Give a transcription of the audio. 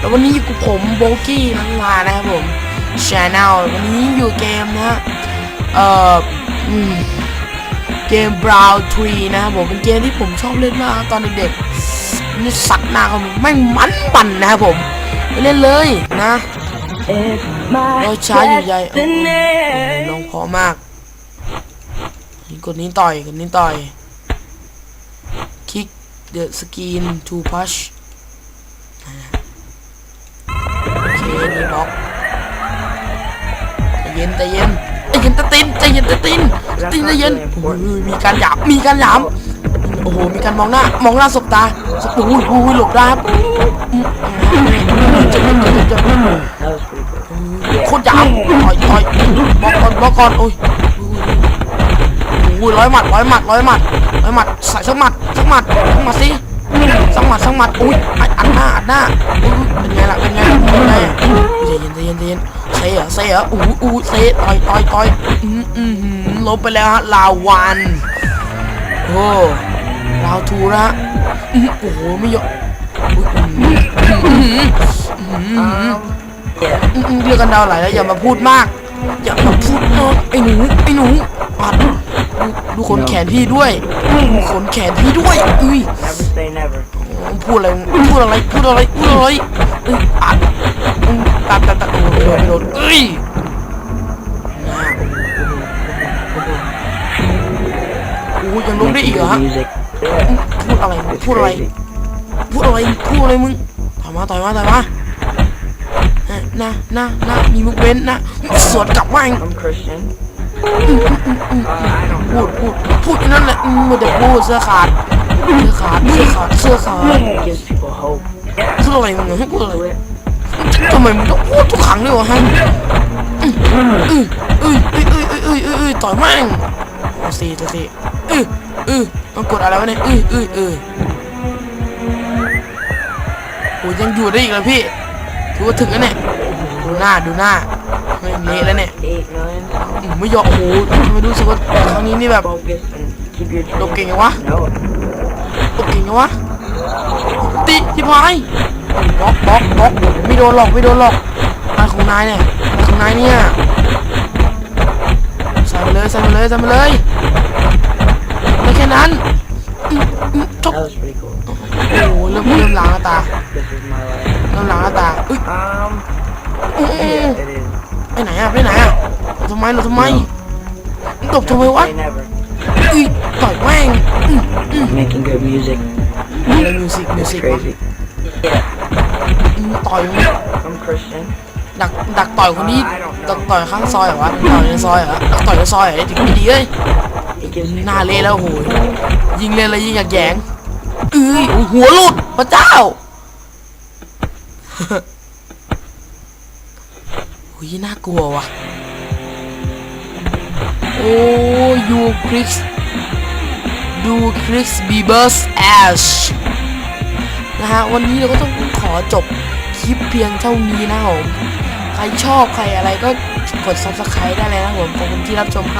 แล้ววันนี้อยู่กับผมโบกี้นังลานะครับผมชแนลวันนี้อยู่เกมนะฮะเอ่อเกม Brown Tree นะครับผมเป็นเกมที่ผมชอบเล่นมากตอนเด็กๆนี่สัตว์หน้าเขาแม่งมันปั่นนะครับผมไปเล่นเลยนะเราช้าอยู่ใหญ่โอ้โหลงพอมากกดนี้ต่อยกดนี้ต่อย kick the skin to push โอ ย็นใจเย็นใจเย็นตะตินใจเย็นตะตินตินใจเย็นโอ้ยมีการหยามมีการหยามโอ้โหมีการมองหน้ามองหน้าสบตาสบโอ้ยโอ้ยหลบได้ครับอืมเจ็บเจ็บเจ็บเจ็บโคตรยาวต่อยต่อยบอกก่อนบอกก่อนโอ้ยโอ้ยร้อยหมัดร้อยหมัดร้อยหมัดร้อยหมัดใส่สักหมัดสักหมัดสักหมัดสิสักหมัดสักหมัดอุ้ยอัดหน้าอัดหน้าเป็นไงล่ะเป็นไงเป็นไงใจเย็นใจเย็นใจเย็น เซ่เหรอเซ่เหรออู้อู้เซ่ต่อยต่อยต่อยอืมอืมหืมลบไปแล้วฮะลาวันโอ้ลาวทูนะฮะอื้อโอ้โหไม่ยอมอุ๊ยอื้อหืออื้อหืออืมๆเรียกกันดาวไหลแล้วอย่ามาพูดมาก อย่ามาพูดมากไอ้หนูไอ้หนูปัดดูดูขนแขนพี่ด้วยดูขนแขนพี่ด้วยอุ้ย Never say never. พูดอะไรพูดอะไรพูดอะไรพูดอะไรเอ้ย ไม่โดนเอ้ยน่าโอ้ยยังลงได้อีกเหรอฮะ Music. พูดอะไรพูดอะไรพูดอะไรพูดอะไรมึงต่อยมาต่อยมาต่อยมาเอ้ยนะนะนะมีมุกเว้นนะสวนกลับว่าเอง I'm Christian. Uh, I don't พูดพูดพูดอยู่นั่นแหละอืมมัวแต่พูดเสื้อขาดเสื้อขาดเสื้อขาดเสื้อขาด know. It gives people hope. พูดอะไรมึงให้พูดอะไร Do it. ทำไมมึงต้องทุกครั้งเลยวะฮะเอ้ยเอ้ยเอ้ยเอ้ยเอ้ยเอ้ยต่อยแม่งโอซีตัวซีเออยเอ้ยมันกดอะไรวะเนี่ยเอ้ยเอ้ยเอ้ยโหยังอยู่ได้อีกเหรอพี่ถือว่าถึงแล้วเนี่ยดูหน้าดูหน้าไม่เละแล้วเนี่ยอืกน้อยไม่ยอมโอ้โหไม่รู้สึกว่าครั้งนี้นี่แบบตบเก่งยังวะตบเก่งยังวะตีที่พายบล็อกบล็อกบล็อก โดนหรอกไม่โดนหรอกอะไรของนายเนี่ยอะไรของนายเนี่ยใส่มาเลยใส่มาเลยใส่มาเลยไม่แค่นั้นอืมอืมจบ That was pretty cool. โอ้โหเริ่มเริ่มล้างตา This is my life. เริ่มล้างตาอุ้ย Um. อื้ออื้อ Yeah, it is. ไปไหนอะไปไหนอะเราทำไมเราทำไมตบทำไม Never วะ say never. อุ้ยต่อยแม่งอืมอืม Making good music. อะ ไรมิวสิกมิว It's สิกวะ crazy. Yeah. อืมต่อยมึง I'm Christian. ดักดักต่อยคนนี้ดักต่อยข้างซอยเหรอวะต่อยในซอยเหรอดักต่อยในซอยเหรอไอ้ถึงไม่ดีเอ้ย It gives ห people น้าเละ hope. แล้วโหยยิงเล่นแล้วยิงอยากแยงเอ้ยโอ้โหหัวหลุดพระเจ้า หุยน่ากลัวว่ะ โอ้ยูคริสดูคริสบีเบอร์สแอช นะฮะวันนี้เราก็ต้องขอจบคลิปเพียงเท่านี้นะผมใครชอบใครอะไรก็กด subscribe ได้เลยนะผมขอบคุณที่รับชมครับ